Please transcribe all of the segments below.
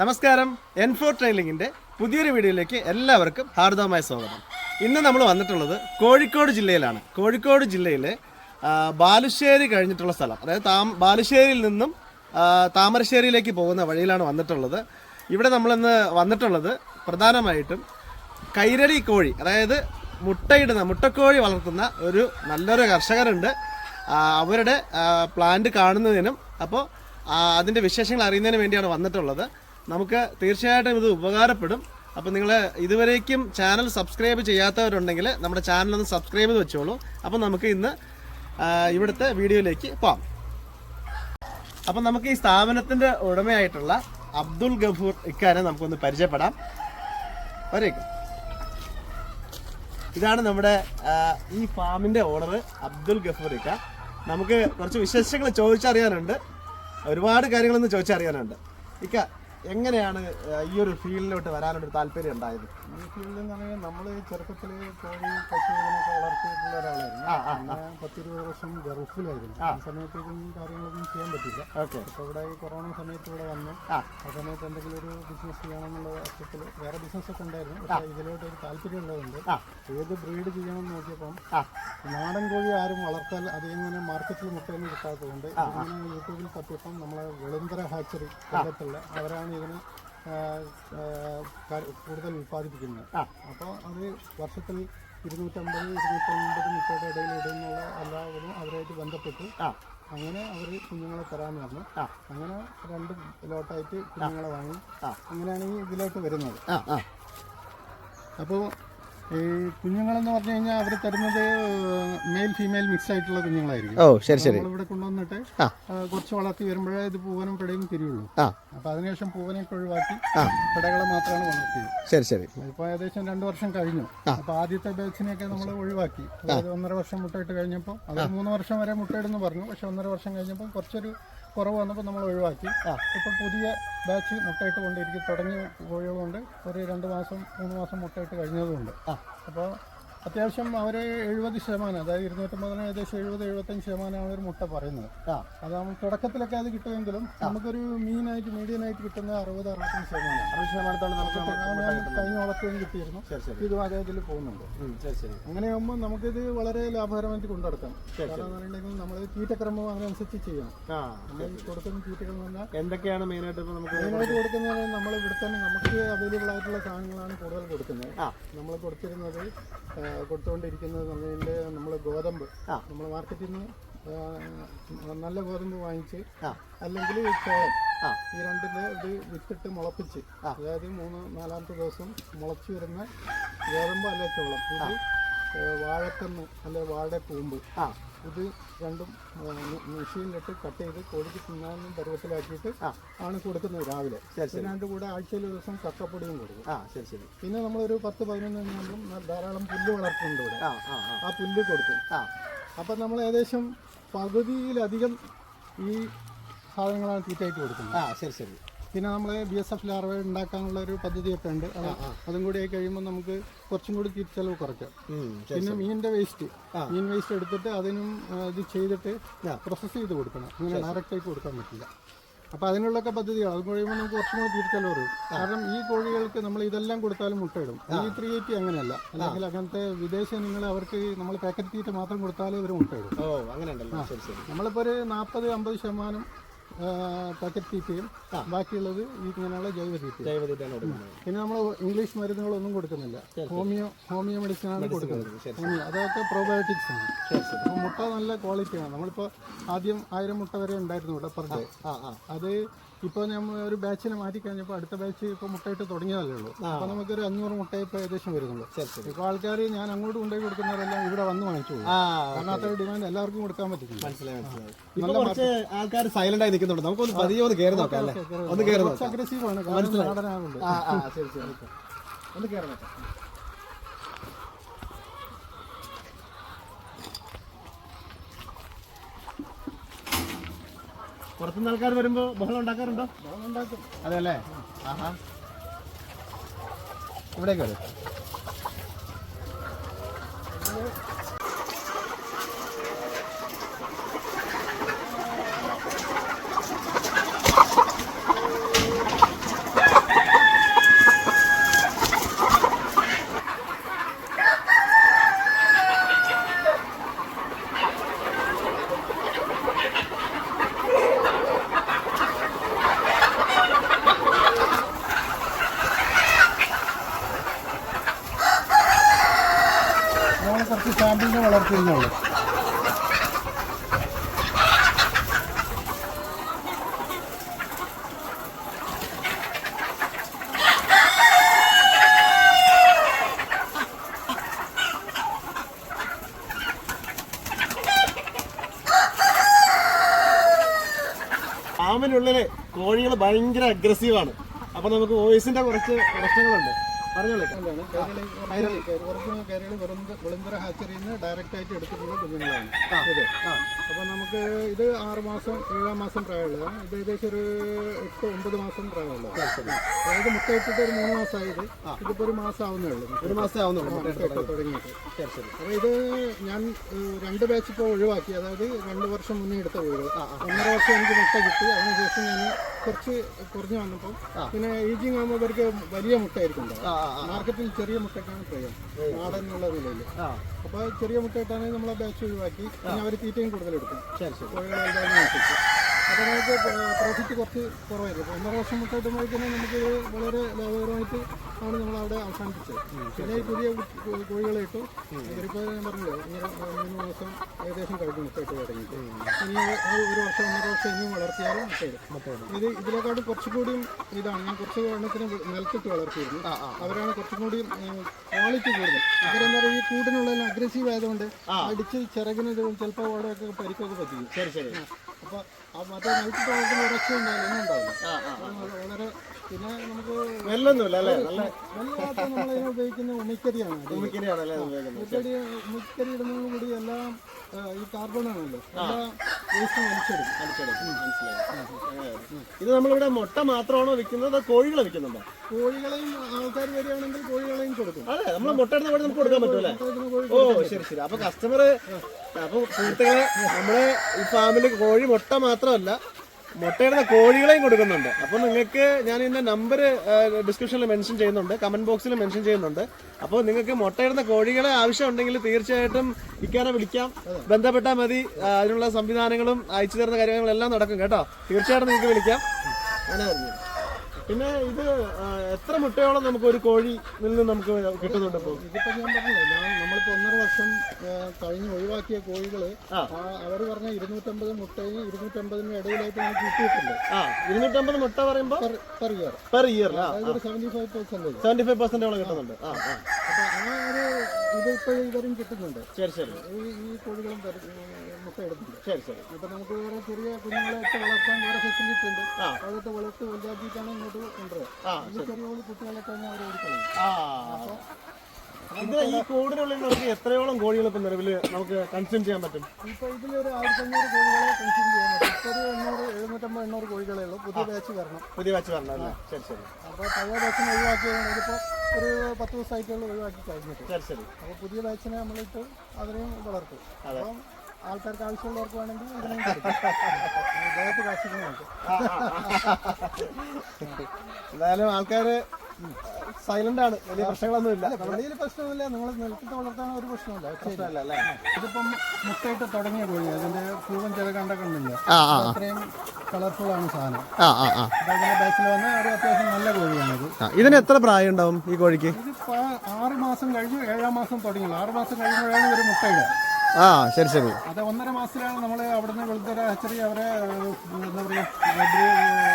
നമസ്കാരം എൻഫോ ട്രെയിലിംഗിന്റെ പുതിയൊരു വീഡിയോയിലേക്ക് എല്ലാവർക്കും ഹാർദവമായ സ്വാഗതം. ഇന്ന് നമ്മൾ വന്നിട്ടുള്ളത് കോഴിക്കോട് ജില്ലയിലാണ്. കോഴിക്കോട് ജില്ലയിലെ ബാലുശ്ശേരി കഴിഞ്ഞിട്ടുള്ള സ്ഥലം. അതായത് താം ബാലുശ്ശേരിയിൽ നിന്നും താമരശ്ശേരിയിലേക്ക് പോകുന്ന വഴിയിലാണ് വന്നിട്ടുള്ളത്. ഇവിടെ നമ്മളിന്ന് വന്നിട്ടുള്ളത് പ്രധാനമായിട്ടും കൈരടി കോഴി അതായത് മുട്ടയിടുന്ന മുട്ടക്കോഴി വളർത്തുന്ന ഒരു നല്ലൊരു കർഷകരുണ്ട്. അവരുടെ പ്ലാന്റ് കാണുന്നതിനും അപ്പോൾ അതിന്റെ വിശേഷങ്ങൾ അറിയുന്നതിന് വേണ്ടിയാണ് വന്നിട്ടുള്ളത്. നമുക്ക് തീർച്ചയായിട്ടും ഇത് ഉപകാരപ്പെടും. അപ്പോൾ നിങ്ങൾ ഇതുവരേക്കും ചാനൽ സബ്സ്ക്രൈബ് ചെയ്യാത്തവരുണ്ടെങ്കിൽ നമ്മുടെ ചാനൽ ഒന്ന് സബ്സ്ക്രൈബ് ചെയ്ത് വെച്ചോളൂ. അപ്പോൾ നമുക്ക് ഇന്ന് ഇവിടുത്തെ വീഡിയോയിലേക്ക് പോവാം. അപ്പം നമുക്ക് ഈ സ്ഥാപനത്തിന്റെ ഉടമയായിട്ടുള്ള അബ്ദുൾ ഗഫൂർ ഇക്കാരെ നമുക്കൊന്ന് പരിചയപ്പെടാം. വരേക്കും. ഇതാണ് നമ്മുടെ ഈ ഫാമിന്റെ ഓണർ അബ്ദുൽ ഗഫൂർ ഇക്ക. നമുക്ക് കുറച്ച് വിശേഷങ്ങൾ ചോദിച്ചറിയാനുണ്ട്. ഒരുപാട് കാര്യങ്ങളൊന്ന് ചോദിച്ചറിയാനുണ്ട്. ഇക്ക എങ്ങനെയാണ് ഈ ഒരു ഫീൽഡിലോട്ട് വരാനൊരു താല്പര്യം ഉണ്ടായത്? ഈ ഫീൽഡിൽ എന്ന് പറഞ്ഞാൽ നമ്മൾ ചെറുപ്പത്തിൽ കോഴി പശു ഇതിനൊക്കെ വളർത്തിയിട്ടുള്ള ഒരാളായിരുന്നു. പിന്നെ പത്തിരുപത് വർഷം ഗൾഫിലായിരുന്നു. ആ. സമയത്തേക്കും കാര്യങ്ങളൊന്നും ചെയ്യാൻ പറ്റില്ല. ഓക്കെ. അപ്പോൾ ഇവിടെ ഈ കൊറോണ സമയത്ത് ഇവിടെ വന്നു. ആ. സമയത്ത് എന്തെങ്കിലും ഒരു ബിസിനസ് ചെയ്യണമെന്നുള്ള അർത്ഥത്തിൽ വേറെ ബിസിനസ്സൊക്കെ ഉണ്ടായിരുന്നു. പക്ഷേ ഇതിലോട്ട് ഒരു താല്പര്യം ഉള്ളതുണ്ട് ആ. ഏത് ബ്രീഡ് ചെയ്യണമെന്ന് നോക്കിയപ്പം നാടൻ കോഴി ആരും വളർത്താൻ അതിങ്ങനെ മാർക്കറ്റിൽ മുട്ടയൊന്നും കിട്ടാത്തതുകൊണ്ട് യൂട്യൂബിൽ തപ്പിയപ്പം നമ്മളെ വെളുന്തര ഹാച്ചറി കൊല്ലത്തുള്ള അവരാണ് ഇതിന് കൂടുതൽ ഉൽപ്പാദിപ്പിക്കുന്നത് ആ. അപ്പോൾ അത് വർഷത്തിൽ ഇരുന്നൂറ്റമ്പത് ഇരുന്നൂറ്റമ്പത് മുപ്പത് ഇടയിൽ ഇടുന്നുള്ള എല്ലാവരും അവരായിട്ട് ബന്ധപ്പെട്ടു അങ്ങനെ അവർ കുഞ്ഞുങ്ങളെ തരാമെന്ന് പറഞ്ഞു. ആ. അങ്ങനെ രണ്ട് ലോട്ടായിട്ട് കുഞ്ഞുങ്ങളെ വാങ്ങി. അങ്ങനെയാണ് ഈ ഇതിലോട്ട് വരുന്നത്. ആ ആ. അപ്പോൾ ഈ കുഞ്ഞുങ്ങളെന്ന് പറഞ്ഞു കഴിഞ്ഞാൽ അവർ തരുന്നത് മെയിൽ ഫീമെയിൽ മിക്സ് ആയിട്ടുള്ള കുഞ്ഞുങ്ങളായിരിക്കും. ഓ ശരി ശരി. ഇവിടെ കൊണ്ടുവന്നിട്ട് കുറച്ച് വളർത്തി വരുമ്പോഴേ ഇത് പൂവനും പിടയും തിരിയുള്ളൂ. അപ്പൊ അതിനുശേഷം പൂവനെയൊക്കെ ഒഴിവാക്കി. പിടകളെ മാത്രമാണ് വളർത്തിയത്. ശരി ശരി. ഇപ്പൊ ഏകദേശം രണ്ടു വർഷം കഴിഞ്ഞു. അപ്പൊ ആദ്യത്തെ ബാച്ചിനെയൊക്കെ നമ്മൾ ഒഴിവാക്കി. അതായത് ഒന്നര വർഷം മുട്ടയിട്ട് കഴിഞ്ഞപ്പോൾ അത് മൂന്ന് വർഷം വരെ മുട്ടയിടുന്നു പറഞ്ഞു. പക്ഷെ ഒന്നര വർഷം കഴിഞ്ഞപ്പോൾ കുറച്ചൊരു കുറവ് വന്നപ്പോൾ നമ്മൾ ഒഴിവാക്കി. ഇപ്പോൾ പുതിയ ബാച്ച് മുട്ടയിട്ട് കൊണ്ടിരിക്കും. തുടങ്ങിയ കോഴികളുണ്ട്. ഒരു രണ്ട് മാസം മൂന്ന് മാസം മുട്ടയിട്ട് കഴിഞ്ഞതുകൊണ്ട് അപ്പോൾ അത്യാവശ്യം അവർ എഴുപത് ശതമാനം അതായത് ഇരുന്നൂറ്റമ്പതിന് ഏകദേശം എഴുപത് എഴുപത്തഞ്ച് ശതമാനമാണ് ഒരു മുട്ട പറയുന്നത്. ആ. അതാകുമ്പോൾ തുടക്കത്തിലൊക്കെ അത് കിട്ടുമെങ്കിലും നമുക്കൊരു മീനായിട്ട് മീഡിയനായിട്ട് കിട്ടുന്ന അറുപത് അറുപത്തഞ്ച് ശതമാനം അറുപത് ശതമാനത്തോളം നമുക്ക് കഴിഞ്ഞ വളർത്തുകയും കിട്ടിയിരുന്നു. ഇത് അതേ ഇതിൽ പോകുന്നുണ്ട്. അങ്ങനെയാകുമ്പോൾ നമുക്കിത് വളരെ ലാഭകരമായിട്ട് കൊണ്ടുനടക്കാം. കാരണം എന്ന് പറഞ്ഞിട്ടുണ്ടെങ്കിൽ നമ്മൾ തീറ്റക്രമം അതിനനുസരിച്ച് ചെയ്യണം. നമ്മൾ കൊടുക്കുന്ന തീറ്റകൾ എന്തൊക്കെയാണ് മെയിനായിട്ട് നമുക്ക് മെയിനായിട്ട് കൊടുക്കുന്നത്? നമ്മൾ ഇവിടെ തന്നെ നമുക്ക് അവൈലബിൾ ആയിട്ടുള്ള സാധനങ്ങളാണ് കൂടുതൽ കൊടുക്കുന്നത്. നമ്മൾ കൊടുത്തിരുന്നത് കൊടുത്തുകൊണ്ടിരിക്കുന്നത് പറഞ്ഞതിന്റെ നമ്മൾ ഗോതമ്പ്. നമ്മൾ മാർക്കറ്റിൽ നിന്ന് നല്ല ഗോതമ്പ് വാങ്ങിച്ച് അല്ലെങ്കിൽ ചോളം. ഈ രണ്ടിന്റെ ഇത് വിത്തിട്ട് മുളപ്പിച്ച് അതായത് മൂന്ന് നാലാമത്തെ ദിവസം മുളച്ചു വരുന്ന ഗോതമ്പ് അല്ലെ ചോളം. ഇത് വാഴക്കന്ന് അല്ലെ വാഴക്കൂമ്പ് ആ. ഇത് രണ്ടും മെഷീനിലിട്ട് കട്ട് ചെയ്ത് കോഴിക്ക് തിന്നാനും പരുവത്തിലാക്കിയിട്ട് ആണ് കൊടുക്കുന്നത് രാവിലെ. പിന്നെ കൂടെ ആഴ്ചയിൽ ഒരു ദിവസം കക്കപ്പൊടിയും കൊടുക്കും. ആ ശരി ശരി. പിന്നെ നമ്മളൊരു പത്ത് പതിനൊന്ന് കഴിഞ്ഞാലും ധാരാളം പുല്ല് വളർത്തുന്നുണ്ട് ഇവിടെ. ആ ആ ആ. ആ പുല്ല് കൊടുക്കും. ആ. അപ്പം നമ്മൾ ഏകദേശം പകുതിയിലധികം ഈ സാധനങ്ങളാണ് തീറ്റയായിട്ട് കൊടുക്കുന്നത്. ആ ശരി ശരി. പിന്നെ നമ്മൾ ബി എസ് എഫ് ലാർവ ഉണ്ടാക്കാനുള്ള ഒരു പദ്ധതിയൊക്കെ ഉണ്ട്. അത് അതും കൂടി ആയി കഴിയുമ്പോൾ നമുക്ക് കുറച്ചും കൂടി തിരിച്ചെലവ് കുറയ്ക്കാം. പിന്നെ മീനിന്റെ വേസ്റ്റ്. മീൻ വേസ്റ്റ് എടുത്തിട്ട് അതിനും ഇത് ചെയ്തിട്ട്. പ്രോസസ്സ് ചെയ്ത് കൊടുക്കണം. അങ്ങനെ ഡയറക്റ്റ് ആയിട്ട് കൊടുക്കാൻ പറ്റില്ല. അപ്പോൾ അതിനുള്ളൊക്കെ പദ്ധതികൾ അത് കഴിയുമ്പോൾ നമുക്ക് കുറച്ചും കൂടി തിരിച്ചെലവ് വരും. കാരണം ഈ കോഴികൾക്ക് നമ്മൾ ഇതെല്ലാം കൊടുത്താലും മുട്ടയിടും. ഈ ത്രീ എയ്റ്റി അങ്ങനെയല്ല. അല്ലെങ്കിൽ അങ്ങനത്തെ വിദേശ നിങ്ങൾ അവർക്ക് നമ്മൾ പാക്കറ്റ് തീറ്റ മാത്രം കൊടുത്താലേ ഇവർ മുട്ടയിടും. ഓ അങ്ങനെയുണ്ടല്ലോ നമ്മളിപ്പോൾ ഒരു നാൽപ്പത് അമ്പത് ശതമാനം പാക്കറ്റ് തീറ്റയും ബാക്കിയുള്ളത് ഈ ഇങ്ങനെയുള്ള ജൈവ തീറ്റ ജൈവതീറ്റാണ് കൊടുക്കുന്നത്. പിന്നെ നമ്മൾ ഇംഗ്ലീഷ് മരുന്നുകളൊന്നും കൊടുക്കുന്നില്ല. ഹോമിയോ ഹോമിയോ മെഡിസിൻ ആണ് കൊടുക്കുന്നത്. അതൊക്കെ പ്രോബയോട്ടിക്സ് ആണ്. അപ്പോൾ മുട്ട നല്ല ക്വാളിറ്റിയാണ് നമ്മളിപ്പോൾ ആദ്യം ആയിരം മുട്ട വരെ ഉണ്ടായിരുന്നു ഇവിടെ പെർ ഡേ അത് ഇപ്പോൾ നമ്മൾ ഒരു ബാച്ചിനെ മാറ്റി കഴിഞ്ഞപ്പോൾ അടുത്ത ബാച്ച് ഇപ്പോൾ മുട്ടയിട്ട് തുടങ്ങിയതല്ലേ ഉള്ളൂ. അപ്പോൾ നമുക്കൊരു അഞ്ഞൂറ് മുട്ട ഇപ്പോൾ ഏകദേശം വരുന്നുള്ളൂ. ശരി ശരി. ഇപ്പോൾ ആൾക്കാർ ഞാൻ അങ്ങോട്ട് കൊണ്ടുപോയി കൊടുക്കുന്നവരെല്ലാം ഇവിടെ വന്ന് വാങ്ങിച്ചു കാരണം അത്ര ഡിമാൻഡ് എല്ലാവർക്കും കൊടുക്കാൻ പറ്റില്ല. മനസ്സിലായി മനസ്സിലായി. ആൾക്കാർ സൈലന്റ് ആയി നിൽക്കുന്നുണ്ട്. നമുക്കൊന്ന് പതിയെ ഒന്ന് കയറി നോക്കാം അല്ലേ? ഒന്ന് കയറി നോക്കാം. അഗ്രസീവ് ആണ്. ആ ആ ശരി ശരി. ഒന്ന് കയറി നോക്കാം. പുറത്തുനിന്ന് ആൾക്കാർ വരുമ്പോൾ ബഹളം ഉണ്ടാക്കാറുണ്ടോ? ഉണ്ടാക്കും അതെ അല്ലേ ആഹാ. ഇവിടേക്ക് വരും. ഫാമിനുള്ളിൽ കോഴികൾ ഭയങ്കര അഗ്രസീവാണ് അപ്പൊ നമുക്ക് വോയിസിന്റെ കുറച്ച് പ്രശ്നങ്ങളുണ്ട്. വെളുന്തര ഹാച്ചറിയിൽ നിന്ന് ഡയറക്റ്റ് ആയിട്ട് എടുത്തിട്ടുള്ള കുഞ്ഞുങ്ങളാണ് ഇത് അപ്പോൾ നമുക്ക് ഇത് ആറ് മാസം ഏഴാം മാസം പ്രായമുള്ളതാണ് ഇത് ഏകദേശം ഒരു എട്ട് ഒമ്പത് മാസം പ്രായമുള്ളതാണ് അതായത് ഒരു മൂന്ന് മാസമായത് ഇതിപ്പോ ഒരു മാസം ആവുന്നേ ഉള്ളൂ ഒരു മാസം ആവുന്നുള്ളൂ തുടങ്ങിയിട്ട് അപ്പോൾ ഇത് ഞാൻ രണ്ട് ബാച്ച് ഇപ്പോൾ ഒഴിവാക്കി അതായത് രണ്ട് വർഷം മുന്നേ എടുത്ത കോഴികൾ ഒന്നര വർഷം എനിക്ക് മുട്ട കിട്ടി അതിനുശേഷം ഞാൻ കുറച്ച് കുറഞ്ഞു വന്നപ്പോൾ പിന്നെ ഏജിങ് ആകുമ്പോൾ വലിയ മുട്ടയായിരിക്കും. മാർക്കറ്റിൽ ചെറിയ മുട്ടയ്ക്കാണ് പ്രയം നാടൻ എന്നുള്ള നിലയിൽ അപ്പോൾ ചെറിയ മുട്ടയിട്ടാണ് നമ്മൾ ബാച്ച് ഒഴിവാക്കി പിന്നെ അവർ തീറ്റയും കൂടുതലെടുക്കും ശരി ശരി. വലുതാകുന്നതനുസരിച്ച് അപ്പോൾ നമുക്ക് പ്രോഫിറ്റ് കുറച്ച് കുറവായിരുന്നു അപ്പോൾ ഒന്നര വർഷം മുട്ട തന്നെ നമുക്ക് വളരെ ലാഭകരമായിട്ട് ആണ് നമ്മൾ അവിടെ അവസാനിപ്പിച്ചത്. പിന്നെ ഈ പുതിയ കോഴികളെ ഇട്ടു ഇവരിപ്പോൾ ഞാൻ പറഞ്ഞത് ഒന്നര മൂന്ന് മാസം ഏകദേശം കഴിഞ്ഞു മുട്ടയിട്ട് തുടങ്ങി ഇനി ഒരു വർഷം ഒന്നര വർഷം ഇനിയും വളർത്തിയാലും മുട്ട ഇടും ഇത് ഇതിനെക്കാട്ടും കുറച്ചുകൂടിയും ഇതാണ്. ഞാൻ കുറച്ച് എണ്ണത്തിന് നിലത്തിട്ട് വളർത്തിയിരുന്നു. അവരാണ് കുറച്ചും കൂടി ക്വാളിറ്റി കൂടുതൽ. അവരെന്താ പറയുക ഈ കൂടിനുള്ള അഗ്രസീവ് ആയതുകൊണ്ട് അടിച്ച് ചിറകിന് ചിലപ്പോൾ അവിടെയൊക്കെ പരിക്കൊക്കെ പറ്റിക്കും. ശരി ശരി. അപ്പോൾ മറ്റേ ഉറച്ച ഉണ്ടാവില്ല. വളരെ പിന്നെ നമുക്ക് നെല്ലൊന്നുമില്ല അല്ലേ? നല്ല വല്ലാത്ത നമ്മളതിനെ ഉപയോഗിക്കുന്ന ഉമിക്കരിയാണ്. ഉമിക്കിരിയാണല്ലേ ഉപയോഗിക്കുന്നത്? ഉമിക്കരി ഉമിക്കരി ഇടുന്നതോട് കൂടി എല്ലാം ഈ കാർബൺ ആണല്ലോ. ഇത് നമ്മളിവിടെ മുട്ട മാത്രമാണോ വിൽക്കുന്നത് അതോ കോഴികളെ വിൽക്കുന്നുണ്ടോ? കോഴികളെയും ആൾക്കാർ വരികയാണെങ്കിൽ കോഴികളെയും കൊടുക്കും. അതെ നമ്മൾ മുട്ട എടുത്ത് ഇവിടെ നമുക്ക് കൊടുക്കാൻ പറ്റുമല്ലേ ഓ ശരി ശരി. അപ്പൊ കസ്റ്റമർ അപ്പൊ സുഹൃത്തുക്കളെ നമ്മുടെ ഈ ഫാമിൽ കോഴി മുട്ട മാത്രമല്ല മുട്ടയിടുന്ന കോഴികളെയും കൊടുക്കുന്നുണ്ട്. അപ്പോൾ നിങ്ങൾക്ക് ഞാൻ ഇതിന്റെ നമ്പർ ഡിസ്ക്രിപ്ഷനിൽ മെൻഷൻ ചെയ്യുന്നുണ്ട് കമന്റ് ബോക്സിൽ മെൻഷൻ ചെയ്യുന്നുണ്ട്. അപ്പോൾ നിങ്ങൾക്ക് മുട്ടയിടുന്ന കോഴികളെ ആവശ്യമുണ്ടെങ്കിൽ തീർച്ചയായിട്ടും ഇക്കാരെ വിളിക്കാം. ബന്ധപ്പെട്ടാൽ മതി. അതിനുള്ള സംവിധാനങ്ങളും അയച്ചു തരുന്ന കാര്യങ്ങളെല്ലാം നടക്കും കേട്ടോ. തീർച്ചയായിട്ടും നിങ്ങൾക്ക് വിളിക്കാം. പറഞ്ഞു പിന്നെ ഇത് എത്ര മുട്ടയോളം നമുക്ക് ഒരു കോഴി നിന്ന് നമുക്ക് കിട്ടുന്നുണ്ട് ഇപ്പോൾ ഇതിപ്പോ ഞാൻ പറഞ്ഞില്ലേ ഞാൻ നമ്മളിപ്പോ ഒന്നര വർഷം കഴിഞ്ഞ് ഒഴിവാക്കിയ കോഴികൾ. അവർ പറഞ്ഞ ഇരുന്നൂറ്റമ്പത് മുട്ടയും ഇരുന്നൂറ്റമ്പതിനും ഇടയിലായിട്ട് നമുക്ക് കിട്ടിയിട്ടുണ്ട്. ഇരുന്നൂറ്റമ്പത് മുട്ട പറയുമ്പോൾ per year. Per year seventy five percentage seventy five പെർസെന്റോളം കിട്ടുന്നുണ്ട്. അപ്പൊ ആ ഒരു ഇതിപ്പോ ഇവരും കിട്ടുന്നുണ്ട്. ശരി ശരി. ഈ കോഴികളും എടുക്കുന്നുണ്ട് ശരി ശരി. ഇപ്പൊ നമുക്ക് വേറെ ചെറിയ കുഞ്ഞുങ്ങളെ ഇട്ട് വളർത്താൻ വേറെ ഫെസിലിറ്റി ഉണ്ട്. ആ. അതൊക്കെ വളർത്തി വലുതാക്കിയിട്ടാണ് ഇങ്ങോട്ട് കൊണ്ടുവരിക ആ ഈ ചെറിയ കുട്ടികളൊക്കെ തന്നെ അവർ ഓടിക്കളയും ആ. ഇത് ഈ കൂടിനുള്ളിൽ നമുക്ക് എത്രയോളം കോഴികൾ ഇപ്പൊ നിലവിൽ നമുക്ക് കൺസ്യൂം ചെയ്യാൻ പറ്റും? ഇപ്പൊ ഇതിലൊരു ആയിരത്തഞ്ഞൂറ് കോഴികളെ കൺസ്യൂം ചെയ്യാൻ പറ്റും. ഇപ്പൊ ഒരു എണ്ണൂറ് എഴുന്നൂറ്റമ്പത് എണ്ണൂറ് കോഴികളേ ഉള്ളൂ. പുതിയ ബാച്ച് വരണം. പുതിയ ബാച്ച് വരണം അല്ലേ? ശരി ശരി. അപ്പോൾ പഴയ ബാച്ചിനെ ഒഴിവാക്കിയത് ഇതിപ്പോൾ ഒരു പത്ത് ദിവസമായിട്ടുള്ള ഒഴിവാക്കി കഴിഞ്ഞിട്ട്. ശരി ശരി. അപ്പോൾ പുതിയ ബാച്ചിനെ നമ്മളിട്ട് അതിനെയും വളർത്തും. അപ്പം ആൾക്കാർക്ക് ആവശ്യമുള്ളവർക്ക് വേണമെങ്കിൽ എന്തായാലും ആൾക്കാര് സൈലന്റ് ആണ്. വലിയ പ്രശ്നങ്ങളൊന്നുമില്ല. വലിയ വെളിയിൽ പ്രശ്നമില്ല. നിങ്ങൾ നിലത്തിട്ട് വളർത്താൻ ഒരു പ്രശ്നമില്ല പ്രശ്നമല്ല അല്ലേ? ഇതിപ്പം മുട്ടയിട്ട് തുടങ്ങിയ കോഴി അതിന്റെ പൂവൻ ചില കണ്ട കണ്ടില്ല ആ അത്രയും കളർഫുൾ ആണ് സാധനം. അതിന്റെ ബാച്ചിൽ വന്ന ഒരു അത്യാവശ്യം നല്ല കോഴിയാണിത്. ഇതിന് എത്ര പ്രായം ഉണ്ടാവും ഈ കോഴിക്ക്? ഇത് ആറ് മാസം കഴിഞ്ഞു ഏഴാം മാസം തുടങ്ങി. ആറ് മാസം കഴിയുമ്പോഴാണ് ഒരു മുട്ടയിടുക. ആ ശരി ശരി. അത് ഒന്നര മാസത്തിലാണ് നമ്മൾ അവിടുന്ന് വെളുത്തര ഹച്ചറി അവരെ എന്താ പറയുക